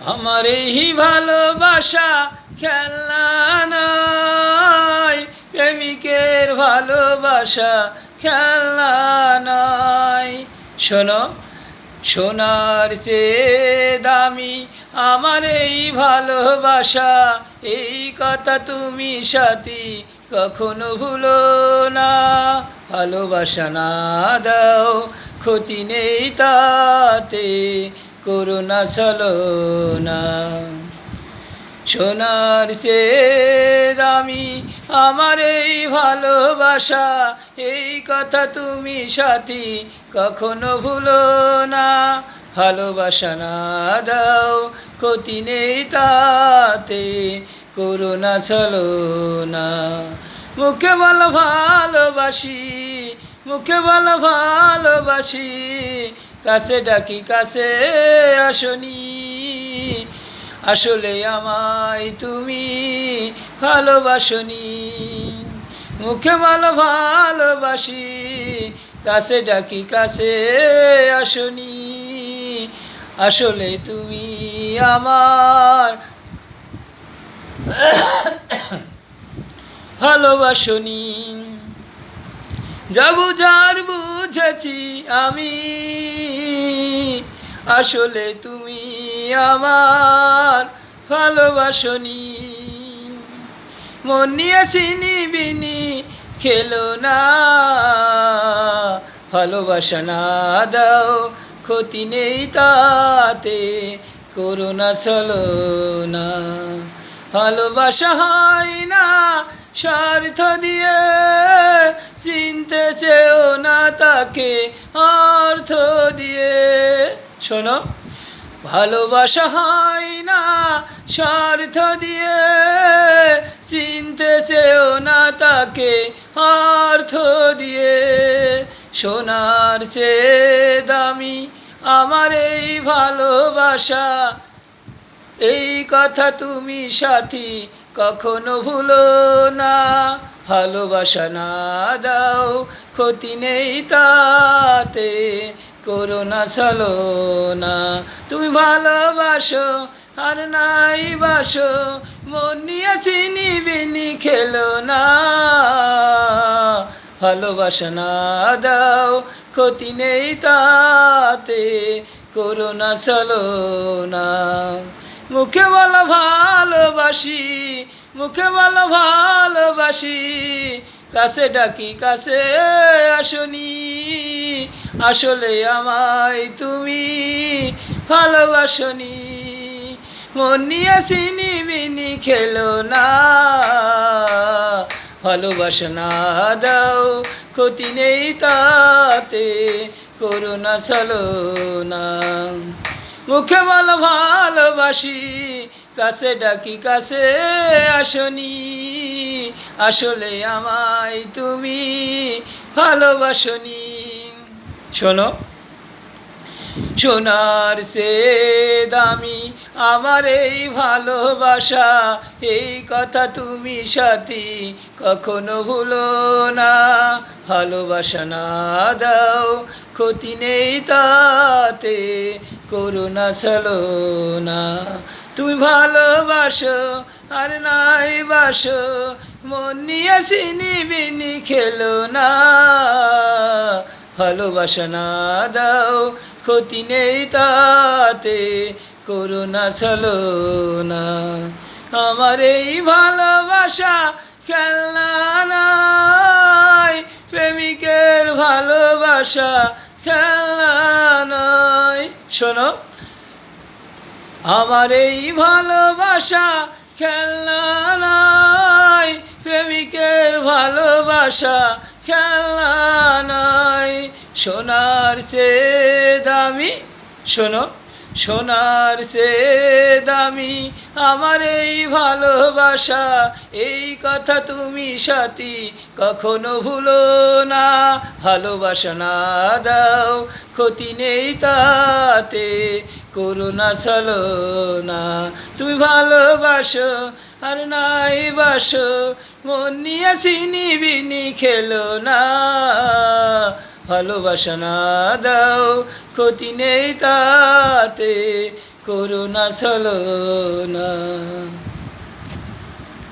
আমার এই ভালোবাসা খেলনা নয় প্রেমিকের ভালোবাসা খেলনা নয় শোনো, সোনার চেয়ে দামি আমার এই ভালোবাসা, এই কথা তুমি সাথী কখনো ভুলো না। ভালোবাসা না দাও, ক্ষতি নেই তাতে। করোনা চলো না। সোনার সে দামি আমার এই ভালোবাসা, এই কথা তুমি সাথী কখনো ভুলো না। ভালোবাসা না দাও, ক্ষতি নেই তাতে করোনা চলো না। মুখে বলো ভালোবাসি, মুখে বলো ভালোবাসি কাছে ডাকি, কাছে আসনি। আসলে আমায় তুমি ভালোবাসনি। মুখে ভালো ভালোবাসি, কাছে ডাকি, কাছে আসনি। আসলে তুমি আমার ভালোবাসনি। যা বুঝার বুঝেছি আমি। আসলে তুমি আমার ভালোবাসনি। মন নিয়ে চিনি বিনি খেলো না। ভালোবাসা না দাও, ক্ষতি নেই তাতে করোনা চলো না। ভালোবাসা হয় না, স্বার্থ দিয়ে চিনতে চেও শোনো, ভালোবাসা হয় না স্বার্থ দিয়ে, চিনতে চেও না তাকে অর্থ দিয়ে। সোনার চেয়ে দামি আমার এই ভালোবাসা, এই কথা তুমি সাথী কখনো ভুলো না। ভালোবাসা না দাও, ক্ষতি নেই তাতে। করোনা চলো না। তুমি ভালোবাসো, আর নাই বাসো। মন নিয়ে চিনি বিনি খেলো না। ভালোবাসা না দাও, ক্ষতি নেই তাতে। করোনা চলো না। মুখে বলো ভালোবাসি, মুখে বলো ভালোবাসি। কাছে ডাকি, কাছে আসনি। আসলে আমায় তুমি ভালোবাসনি। মন নিয়ে চিনি বিনি খেলো না। ভালোবাসনা দাও, ক্ষতি নেই তাতে করোনা চলো না। মুখে বলো ভালোবাসি, কাছে ডাকি কাছে আসনি। আসলে আমায় তুমি ভালোবাসনি। শোনো। সোনার সে দামি, আমার এই ভালোবাসা, এই কথা তুমি সাথী কখনো ভুলো না। ভালোবাসা না দাও, ক্ষতি নেই তাতে, করুণা চলো না। তুমি ভালোবাসো আর নাই বাসো, মন নিয়ে চিনি বিনি খেলো না। ভালোবাসা না দাও, ক্ষতি নেই তাতে করোনা চলো না। আমার এই ভালোবাসা খেলনা নয়, প্রেমিকের ভালোবাসা খেলনা নয়। শোনো, আমার এই ভালোবাসা খেলনা নয়, প্রেমিকের ভালোবাসা খেলনা নয়। সোনার চেয়ে দামি, শোনো, সোনার চেয়ে দামি, আমার এই ভালোবাসা, এই কথা তুমি সাথী কখনো ভুলো না, ভালোবাসা না দাও, ক্ষতি নেই তাতে করোনা চলো না। তুমি ভালোবাসো আর নাই বাসো, মন নিয়ে চিনি বিনি খেলো না। ভালোবাসা না দাও ক্ষতি নেই তাতে করুণা চলো না